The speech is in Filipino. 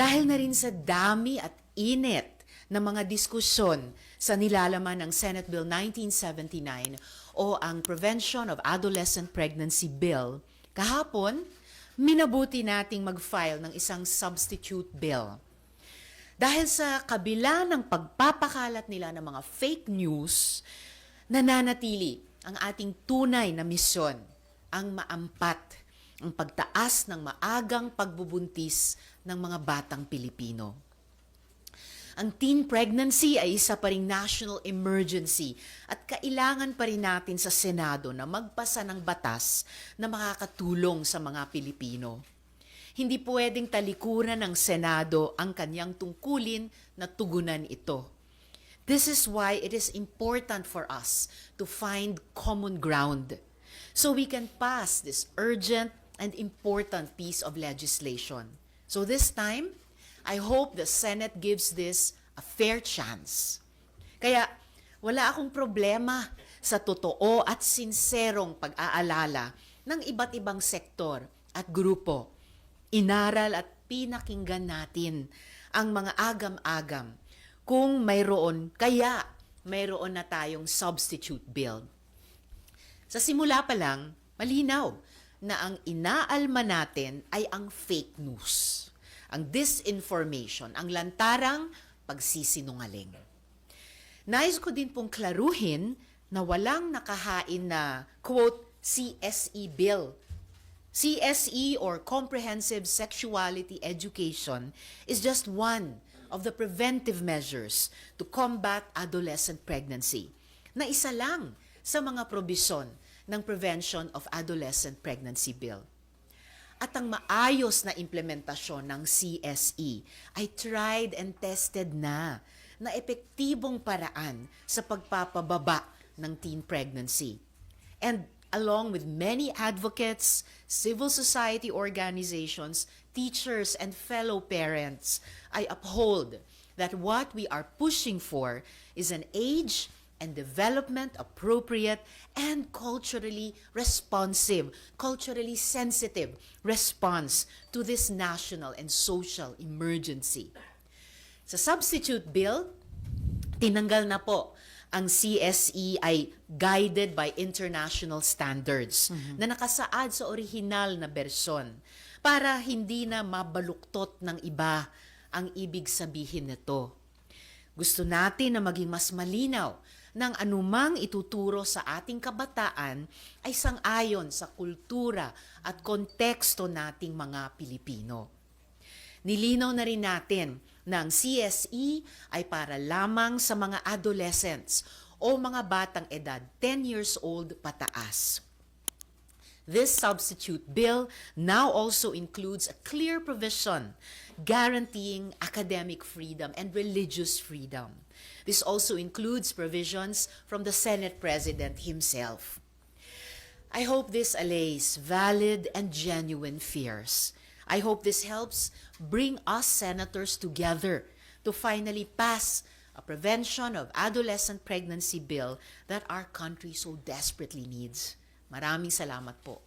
Dahil na rin sa dami at init ng mga diskusyon sa nilalaman ng Senate Bill 1979 o ang Prevention of Adolescent Pregnancy Bill, kahapon, minabuti nating mag-file ng isang substitute bill. Dahil sa kabila ng pagpapakalat nila ng mga fake news, nananatili ang ating tunay na misyon, ang maampat, ang pagtaas ng maagang pagbubuntis ng mga batang Pilipino. Ang teen pregnancy ay isa pa ring national emergency at kailangan pa rin natin sa Senado na magpasa ng batas na makakatulong sa mga Pilipino. Hindi pwedeng talikuran ng Senado ang kanyang tungkulin na tugunan ito. This is why it is important for us to find common ground so we can pass this urgent and important piece of legislation. So this time, I hope the Senate gives this a fair chance. Kaya wala akong problema sa totoo at sinserong pag-aalala ng iba't ibang sektor at grupo. Inaral at pinakinggan natin ang mga agam-agam kung mayroon, kaya mayroon na tayong substitute bill. Sa simula pa lang, malinaw na ang inaalma natin ay ang fake news, ang disinformation, ang lantarang pagsisinungaling. Nais ko din pong klaruhin na walang nakahain na, quote, CSE bill. CSE or Comprehensive Sexuality Education is just one of the preventive measures to combat adolescent pregnancy na isa lang sa mga probisyon ng Prevention of Adolescent Pregnancy Bill. At ang maayos na implementasyon ng CSE ay tried and tested na na epektibong paraan sa pagpapababa ng teen pregnancy. And along with many advocates, civil society organizations, teachers, and fellow parents, I uphold that what we are pushing for is an age and development appropriate and culturally responsive, culturally sensitive response to this national and social emergency. Sa substitute bill, tinanggal na po ang CSE ay guided by international standards na nakasaad sa orihinal na bersyon para hindi na mabaluktot ng iba ang ibig sabihin nito. Gusto natin na maging mas malinaw ng anumang ituturo sa ating kabataan ay sangayon sa kultura at konteksto nating mga Pilipino. Nilinaw na rin natin na ang CSE ay para lamang sa mga adolescents o mga batang edad 10 years old pataas. This substitute bill now also includes a clear provision guaranteeing academic freedom and religious freedom. This also includes provisions from the Senate President himself. I hope this allays valid and genuine fears. I hope this helps bring us senators together to finally pass a prevention of adolescent pregnancy bill that our country so desperately needs. Maraming salamat po.